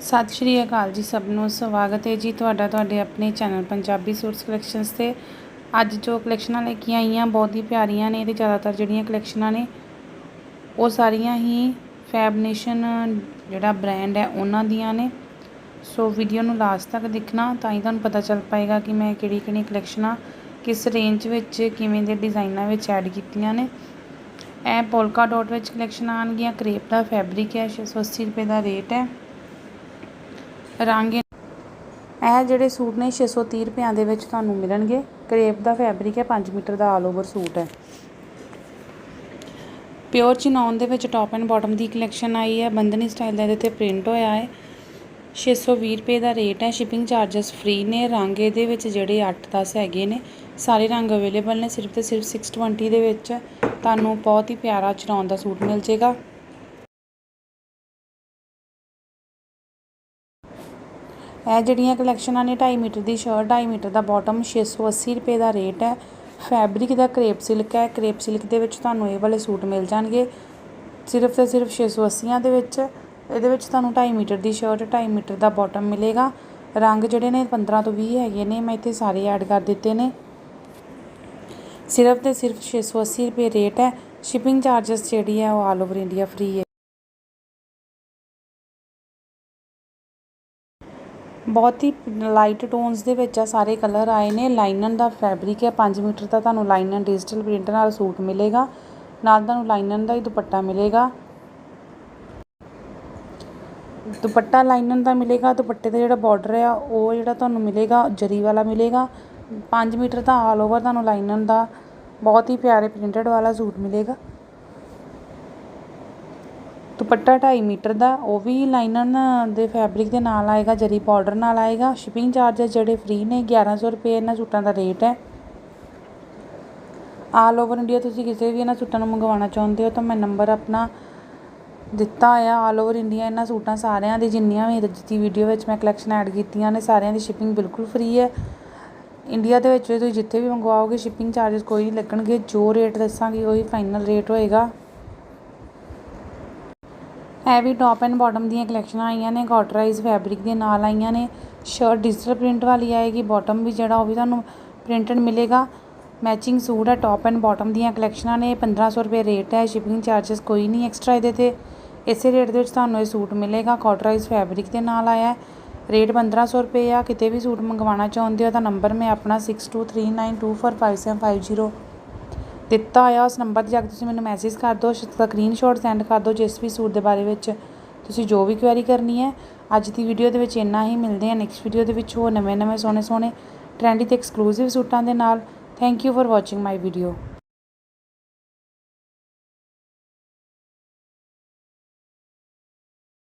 ਸਤਿ ਸ਼੍ਰੀ ਅਕਾਲ ਜੀ ਸਭ ਨੂੰ, ਸਵਾਗਤ ਹੈ ਜੀ ਤੁਹਾਡਾ ਤੁਹਾਡੇ ਆਪਣੇ ਚੈਨਲ ਪੰਜਾਬੀ ਸੂਟਸ ਕਲੈਕਸ਼ਨਸ ਤੇ। ਅੱਜ ਜੋ ਕਲੈਕਸ਼ਨਾਂ ਲੈ ਕੇ ਆਈਆਂ ਬਹੁਤ ਹੀ ਪਿਆਰੀਆਂ ਨੇ ਤੇ ਜ਼ਿਆਦਾਤਰ ਜਿਹੜੀਆਂ ਕਲੈਕਸ਼ਨਾਂ ਨੇ, ਉਹ ਸਾਰੀਆਂ ਹੀ ਫੈਬਨੇਸ਼ਨ ਜਿਹੜਾ ਬ੍ਰਾਂਡ ਹੈ, ਉਹਨਾਂ ਦੀਆਂ ਨੇ। ਸੋ ਵੀਡੀਓ ਨੂੰ ਲਾਸਟ ਤੱਕ ਦੇਖਣਾ, ਤਾਂ ਹੀ ਤੁਹਾਨੂੰ ਪਤਾ ਚੱਲ ਪਾਏਗਾ ਕਿ ਮੈਂ ਕਿਹੜੀ ਕਿਹੜੀ ਕਲੈਕਸ਼ਨਾਂ ਕਿਸ ਰੇਂਜ ਵਿੱਚ, ਕਿਵੇਂ ਦੇ ਡਿਜ਼ਾਈਨਾਂ ਵਿੱਚ ਐਡ ਕੀਤੀਆਂ ਨੇ। ਇਹ ਪੋਲਕਾ ਡਾਟ ਵਿੱਚ ਕਲੈਕਸ਼ਨ ਆਣਗੀਆਂ ਕਰੇਪ ਦਾ ਫੈਬਰਿਕ ਹੈ 680 ਰੁਪਏ ਦਾ ਰੇਟ ਹੈ। ਰੰਗ। ਇਹ ਜਿਹੜੇ ਸੂਟ ਨੇ 630 ਰੁਪਿਆਂ ਦੇ ਵਿੱਚ ਤੁਹਾਨੂੰ ਮਿਲਣਗੇ। ਕਰੇਪ ਦਾ ਫੈਬਰਿਕ ਹੈ 5 ਮੀਟਰ ਦਾ ਆਲ ਓਵਰ ਸੂਟ ਹੈ। ਪਿਓਰ ਚਿਨੌਨ ਦੇ ਵਿੱਚ ਟੌਪ ਐਂਡ ਬਾਟਮ ਦੀ ਕਲੈਕਸ਼ਨ ਆਈ ਹੈ। ਬੰਦਨੀ ਸਟਾਈਲ ਦਾ ਇਹਦੇ ਤੇ ਪ੍ਰਿੰਟ ਹੋਇਆ ਹੈ। 620 ਰੁਪਏ ਦਾ ਰੇਟ ਹੈ। ਸ਼ਿਪਿੰਗ ਚਾਰजेस ਫ੍ਰੀ ਨੇ। ਰੰਗ ਇਹਦੇ ਵਿੱਚ ਜਿਹੜੇ 8-10 ਹੈਗੇ ਨੇ, ਸਾਰੇ ਰੰਗ ਅਵੇਲੇਬਲ ਨੇ। ਸਿਰਫ ਤੇ ਸਿਰਫ 620 ਦੇ ਵਿੱਚ ਤੁਹਾਨੂੰ ਬਹੁਤ ਹੀ ਪਿਆਰਾ ਚਨੌਨ ਦਾ ਸੂਟ ਮਿਲ ਜੇਗਾ ਇਹ ਜਿਹੜੀਆਂ ਕਲੈਕਸ਼ਨਾਂ ਨੇ 2.5 ਮੀਟਰ ਦੀ ਸ਼ਰਟ 2.5 ਮੀਟਰ ਦਾ ਬਾਟਮ 680 ਰੁਪਏ ਦਾ ਰੇਟ ਹੈ। ਫੈਬਰਿਕ ਦਾ ਕਰੇਪ ਸਿਲਕ ਹੈ। ਕਰੇਪ ਸਿਲਕ ਦੇ ਵਿੱਚ ਤੁਹਾਨੂੰ ਇਹ ਵਾਲੇ ਸੂਟ ਮਿਲ ਜਾਣਗੇ। ਸਿਰਫ ਤੇ ਸਿਰਫ 680 ਦੇ ਵਿੱਚ। ਇਹਦੇ ਵਿੱਚ ਤੁਹਾਨੂੰ 2.5 ਮੀਟਰ ਦੀ ਸ਼ਰਟ 2.5 ਮੀਟਰ ਦਾ ਬਾਟਮ ਮਿਲੇਗਾ। ਰੰਗ ਜਿਹੜੇ ਨੇ 15 ਤੋਂ 20 ਹੈਗੇ ਨੇ। ਮੈਂ ਇੱਥੇ ਸਾਰੇ ਐਡ ਕਰ ਦਿੱਤੇ ਨੇ। ਸਿਰਫ ਤੇ ਸਿਰਫ 680 ਰੁਪਏ ਰੇਟ ਹੈ। ਸ਼ਿਪਿੰਗ ਚਾਰजेस ਜਿਹੜੀ ਹੈ ਉਹ ਆਲ ਓਵਰ ਇੰਡੀਆ ਫ੍ਰੀ ਹੈ। ਬਹੁਤ ਹੀ ਲਾਈਟ ਟੋਨਸ ਦੇ ਵਿੱਚ ਆ, ਸਾਰੇ ਕਲਰ ਆਏ ਨੇ। ਲਾਈਨਨ ਦਾ ਫੈਬਰਿਕ ਹੈ 5 ਮੀਟਰ ਦਾ ਤੁਹਾਨੂੰ ਲਾਈਨਨ ਡਿਜੀਟਲ ਪ੍ਰਿੰਟ ਨਾਲ ਸੂਟ ਮਿਲੇਗਾ। ਨਾਲ ਤੁਹਾਨੂੰ ਲਾਈਨਨ ਦਾ ਹੀ ਦੁਪੱਟਾ ਮਿਲੇਗਾ। ਦੁਪੱਟਾ ਲਾਈਨਨ ਦਾ ਮਿਲੇਗਾ, ਦੁਪੱਟੇ ਦਾ ਜਿਹੜਾ ਬਾਰਡਰ ਆ ਉਹ ਜਿਹੜਾ ਤੁਹਾਨੂੰ ਮਿਲੇਗਾ, ਜਰੀ ਵਾਲਾ ਮਿਲੇਗਾ। 5 ਮੀਟਰ ਦਾ ਆਲ ਓਵਰ ਤੁਹਾਨੂੰ ਲਾਈਨਨ ਦਾ ਬਹੁਤ ਹੀ ਪਿਆਰੇ ਪ੍ਰਿੰਟਡ ਵਾਲਾ ਸੂਟ ਮਿਲੇਗਾ। ਦੁਪੱਟਾ ਢਾਈ ਮੀਟਰ ਦਾ, ਉਹ ਵੀ ਲਾਈਨਨ ਦੇ ਫੈਬਰਿਕ ਦੇ ਨਾਲ ਆਏਗਾ, ਜਰੀ ਬਾਰਡਰ ਨਾਲ ਆਏਗਾ। ਸ਼ਿਪਿੰਗ ਚਾਰਜਸ ਜਿਹੜੇ ਫ੍ਰੀ ਨੇ ਗਿਆਰ੍ਹਾਂ ਸੌ ਰੁਪਏ ਇਹਨਾਂ ਸੂਟਾਂ ਦਾ ਰੇਟ ਹੈ। ਆਲ ਓਵਰ ਇੰਡੀਆ ਤੁਸੀਂ ਕਿਸੇ ਵੀ ਇਹਨਾਂ ਸੂਟਾਂ ਨੂੰ ਮੰਗਵਾਉਣਾ ਚਾਹੁੰਦੇ ਹੋ ਤਾਂ ਮੈਂ ਨੰਬਰ ਆਪਣਾ ਦਿੱਤਾ ਹੋਇਆ ਆਲ ਓਵਰ ਇੰਡੀਆ ਇਹਨਾਂ ਸੂਟਾਂ ਸਾਰਿਆਂ ਦੀ, ਜਿੰਨੀਆਂ ਵੀ ਅੱਜ ਦੀ ਵੀਡੀਓ ਵਿੱਚ ਮੈਂ ਕਲੈਕਸ਼ਨ ਐਡ ਕੀਤੀਆਂ ਨੇ, ਸਾਰਿਆਂ ਦੀ ਸ਼ਿਪਿੰਗ ਬਿਲਕੁਲ ਫ੍ਰੀ ਹੈ। ਇੰਡੀਆ ਦੇ ਵਿੱਚ ਤੁਸੀਂ ਜਿੱਥੇ ਵੀ ਮੰਗਵਾਓਗੇ ਸ਼ਿਪਿੰਗ ਚਾਰजेस ਕੋਈ ਨਹੀਂ ਲੱਗਣਗੇ। ਜੋ ਰੇਟ ਦੱਸਾਂਗੀ, ਉਹੀ ਫਾਈਨਲ ਰੇਟ ਹੋਏਗਾ। ਇਹ ਵੀ ਟੌਪ ਐਂਡ ਬਾਟਮ ਦੀਆਂ ਕਲੈਕਸ਼ਨਾਂ ਆਈਆਂ ਨੇ ਕਾਟਰਾਈਜ਼ ਫੈਬਰਿਕ ਦੇ ਨਾਲ ਆਈਆਂ ਨੇ ਸ਼ਰਟ ਡਿਜੀਟਲ ਪ੍ਰਿੰਟ ਵਾਲੀ ਆਏਗੀ ਬਾਟਮ ਵੀ ਜਿਹੜਾ ਉਹ ਵੀ ਤੁਹਾਨੂੰ ਪ੍ਰਿੰਟਡ ਮਿਲੇਗਾ। ਮੈਚਿੰਗ ਸੂਟ ਹੈ ਟੌਪ ਐਂਡ ਬਾਟਮ ਦੀਆਂ ਕਲੈਕਸ਼ਨਾਂ ਨੇ 1500 ਰੁਪਏ ਰੇਟ ਹੈ ਸ਼ਿਪਿੰਗ ਚਾਰजेस ਕੋਈ ਨਹੀਂ ਐਕਸਟਰਾ ਇਹਦੇ ਤੇ। ਇਸੇ ਰੇਟ ਦੇ ਵਿੱਚ ਤੁਹਾਨੂੰ ਇਹ ਸੂਟ ਮਿਲੇਗਾ ਕਾਟਰਾਈਜ਼ ਫੈਬਰਿਕ ਦੇ ਨਾਲ ਆਇਆ ਰੇਟ 1500 ਰੁਪਏ ਆ, ਕਿਤੇ ਵੀ ਸੂਟ ਮੰਗਵਾਉਣਾ ਚਾਹੁੰਦੇ ਹੋ ਤਾਂ ਨੰਬਰ ਮੈਂ ਆਪਣਾ 6239245750 ਦਿੱਤਾ ਹੋਇਆ ਉਸ ਨੰਬਰ 'ਤੇ ਜਾ ਕੇ ਤੁਸੀਂ ਮੈਨੂੰ ਮੈਸੇਜ ਕਰ ਦਿਓ ਸਕਰੀਨਸ਼ਾਟ ਸੈਂਡ ਕਰ ਦਿਓ ਜਿਸ ਵੀ ਸੂਟ ਦੇ ਬਾਰੇ ਵਿੱਚ ਤੁਸੀਂ ਜੋ ਵੀ ਕੁਐਰੀ ਕਰਨੀ ਹੈ। ਅੱਜ ਦੀ ਵੀਡੀਓ ਦੇ ਵਿੱਚ ਇੰਨਾ ਹੀ, ਮਿਲਦੇ ਆ ਨੈਕਸਟ ਵੀਡੀਓ ਦੇ ਵਿੱਚ ਹੋਰ ਨਵੇਂ ਨਵੇਂ ਸੋਹਣੇ ਸੋਹਣੇ ਟ੍ਰੈਂਡੀ ਤੇ ਐਕਸਕਲੂਸਿਵ ਸੂਟਾਂ ਦੇ ਨਾਲ। Thank you for watching my video